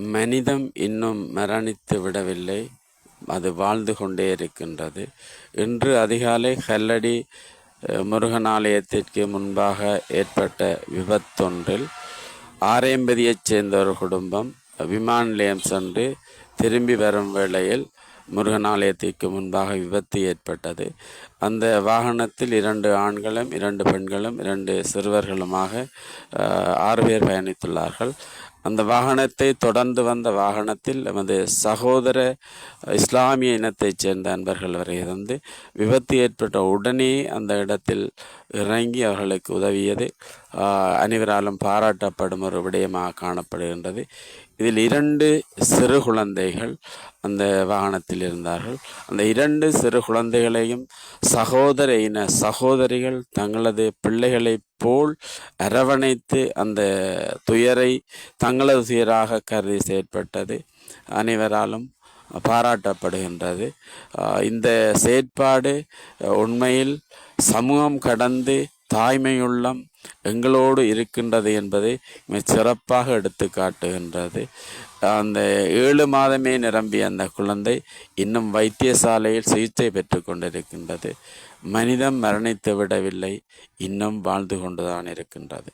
மனிதம் இன்னும் மரணித்து விடவில்லை. அது வாழ்ந்து கொண்டே இருக்கின்றது. இன்று அதிகாலை கல்லடி முருகனாலயத்திற்கு முருகன் ஆலயத்திற்கு முன்பாக ஏற்பட்ட விபத்தொன்றில் ஆரையம்பதியைச் சேர்ந்த ஒரு குடும்பம் விமான நிலையம் சென்று திரும்பி வரும் வேளையில் முருகன் ஆலயத்திற்கு முன்பாக விபத்து ஏற்பட்டது. அந்த வாகனத்தில் இரண்டு ஆண்களும் இரண்டு பெண்களும் இரண்டு சிறுவர்களுமாக ஆறு பேர் பயணித்துள்ளார்கள். அந்த வாகனத்தை தொடர்ந்து வந்த வாகனத்தில் நமது சகோதர இஸ்லாமிய இனத்தைச் சேர்ந்த அன்பர்கள் வரை இருந்து விபத்து ஏற்பட்ட உடனே அந்த இடத்தில் இறங்கி அவர்களுக்கு உதவியது. அனைவராலும் பாராட்டப்படும் ஒரு விடயமாக காணப்படுகின்றது. இதில் இரண்டு சிறு குழந்தைகள் அந்த வாகனத்தில் இருந்தார்கள். அந்த இரண்டு சிறு குழந்தைகளையும் சகோதர இன சகோதரிகள் தங்களது பிள்ளைகளை போல் அரவணைத்து அந்த துயரை தங்களது துயராக கருதி செயற்பட்டது. அனைவராலும் பாராட்டப்படுகின்றது. இந்த செயற்பாடு உண்மையில் சமூகம் கடந்து தாய்மையுள்ளம் எங்களோடு இருக்கின்றது என்பதை மிக சிறப்பாக எடுத்து காட்டுகின்றது. அந்த ஏழு மாதமே நிரம்பிய அந்த குழந்தை இன்னும் வைத்தியசாலையில் சிகிச்சை பெற்று கொண்டிருக்கின்றது. மனிதம் மரணித்து விடவில்லை இன்னும் வாழ்ந்து கொண்டுதான் இருக்கின்றது.